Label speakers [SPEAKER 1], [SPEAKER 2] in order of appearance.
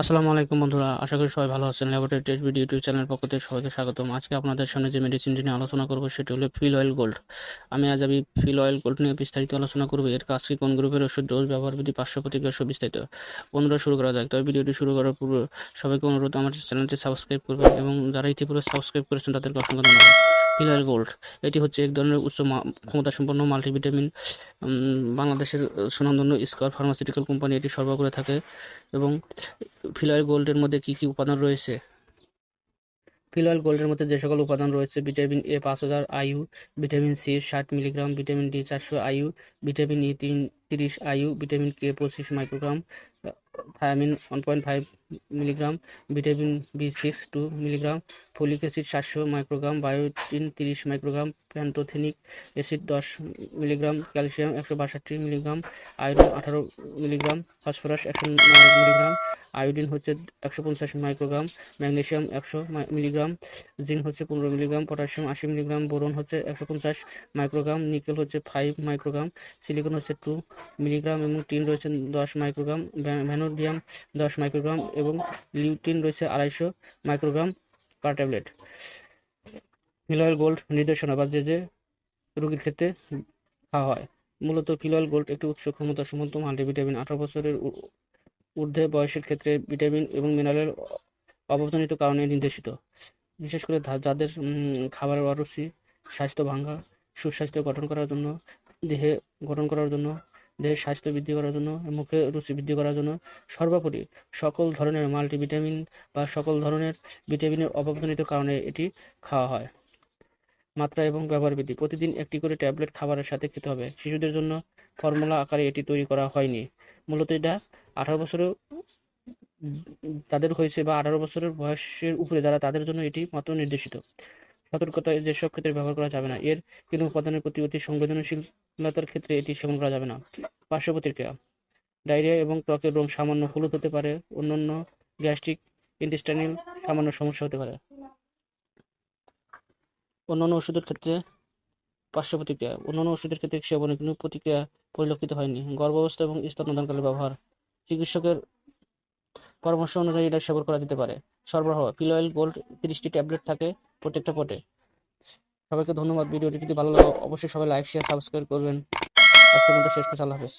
[SPEAKER 1] আসসালামু আলাইকুম বন্ধুরা, আশা করি সবাই ভালো আছেন। Laboratory test video YouTube channel পক্ষ থেকে সবাইকে স্বাগতম। আজকে আপনাদের সামনে যে মেডিসিনটি নিয়ে আলোচনা করব, সেটি হলো ফিল অয়েল গোল্ড আমি আজ আমি ফিল অয়েল গোল্ড নিয়ে বিস্তারিত আলোচনা করব। এর কাজ কি, কোন গ্রুপের ওষুধ ডোজ ব্যবহার বিধি, পার্শ্ব প্রতিক্রিয়া সব বিস্তারিত। বন্ধুরা, শুরু করা যাক। তবে ভিডিওটি শুরু করার পূর্বে সবাইকে অনুরোধ, আমার চ্যানেলটি সাবস্ক্রাইব করবেন এবং যারা ইতিপূর্বে সাবস্ক্রাইব করেছেন, তাদেরকে অসংখ্য ধন্যবাদ। ফিল গোল্ড এটি হচ্ছে এক ধরনের উচ্চ মা- ক্ষমতাসম্পন্ন মাল্টিভিটামিন বাংলাদেশের সুনামধন্য স্কয়ার ফার্মাসিউটিক্যাল কোম্পানি এটি সরবরাহ করে থাকে এবং ফিলয়েল গোল্ডের মধ্যে কি কি উপাদান রয়েছে? ফিলয়েল গোল্ডের মধ্যে যে সকল উপাদান রয়েছে ভিটামিন এ পাঁচ হাজার, আয়ু ভিটামিন সি ষাট মিলিগ্রাম ভিটামিন ডি চারশো, আয়ু ভিটামিন ই তিন, তিরিশ, আয়ু ভিটামিন কে পঁচিশ microgram thiamine one point five milligram, vitamin B six two milligram, folic acid সাতশো মাইক্রোগ্রাম, বায়োটিন তিরিশ মাইক্রোগ্রাম, প্যান্টোথেনিক অ্যাসিড দশ মিলিগ্রাম, ক্যালসিয়াম একশো বাষট্টি মিলিগ্রাম, আয়রন আঠারো মিলিগ্রাম, ফসফরাস একশো মিলিগ্রাম, আয়োডিন হচ্ছে একশো পঞ্চাশ মাইক্রোগ্রাম, ম্যাগনেসিয়াম একশো মিলিগ্রাম, জিঙ্ক হচ্ছে পনেরো মিলিগ্রাম, পটাশিয়াম আশি মিলিগ্রাম, বোরন হচ্ছে একশো পঞ্চাশ মাইক্রোগ্রাম, নিকেল হচ্ছে ফাইভ মাইক্রোগ্রাম, সিলিকন হচ্ছে টু মিলিগ্রাম এবং টিন রয়েছে দশ মাইক্রোগ্রাম, ভ্যা- ভ্যানোডিয়াম দশ মাইক্রোগ্রাম এবং লিউটিন রয়েছে আড়াইশো microgram per tablet. Filwel gold নির্দেশনা বা যে যে রোগীর ক্ষেত্রে খাওয়া হয়। মূলত ফিলয়েল গোল্ড একটি উচ্চ ক্ষমতা সম্পন্ন মাল্টিভিটামিন আঠারো বছরের ঊর্ধ্বে বয়সের ক্ষেত্রে ভিটামিন এবং মিনারেল অভাবজনিত কারণে নির্দেশিত। বিশেষ করে যাদের খাবারের অরুচি স্বাস্থ্য ভাঙ্গা, সুস্বাস্থ্য গঠন করার জন্য, দেহে গঠন করার জন্য দেহের স্বাস্থ্য বৃদ্ধি করার জন্য, মুখে রুচি বৃদ্ধি করার জন্য সর্বোপরি সকল ধরনের মাল্টিভিটামিন বা সকল ধরনের ভিটামিনের অভাবজনিত কারণে এটি খাওয়া হয়। মাত্রা এবং ব্যবহার বিধি প্রতিদিন একটি করে ট্যাবলেট খাবারের সাথে খেতে হবে। শিশুদের জন্য ফর্মুলা আকারে এটি তৈরি করা হয়নি। মূলত এটা আঠারো বছরের তাদের হয়েছে বা আঠারো বছরের বয়সের উপরে যারা তাদের জন্য এটি মাত্র নির্দেশিত। সতর্কতা যেসব ক্ষেত্রে ব্যবহার করা যাবে না, এর কোনো উপাদানের প্রতি অতি সংবেদনশীলতার ক্ষেত্রে এটি সেবন করা যাবে না। পার্শ্ব প্রতিক্রিয়া ডায়রিয়া এবং ত্বকের রং সামান্য হলুদ হতে পারে, অন্যান্য গ্যাস্ট্রিক ইন্টেস্টাইনাল সামান্য সমস্যা হতে পারে। অন্যান্য ওষুধের ক্ষেত্রে পার্শ্ব প্রতিক্রিয়া অন্যান্য ওষুধের ক্ষেত্রে সেবনে কোনো প্রতিক্রিয়া পরিলক্ষিত হয়নি। গর্ভাবস্থা এবং স্তন্যদানকালে ব্যবহার। চিকিৎসকের পরামর্শ অনুযায়ী এটা সেবন করা যেতে পারে। সরবরাহ পিলয়েল গোল্ড তিরিশটি ট্যাবলেট থাকে প্রত্যেকটা পটে। সবাইকে ধন্যবাদ। ভিডিওটি যদি ভালো লাগে, অবশ্যই সবাই লাইক, শেয়ার, সাবস্ক্রাইব করবেন। আজকের মতো শেষ করছি আল্লাহ হাফেজ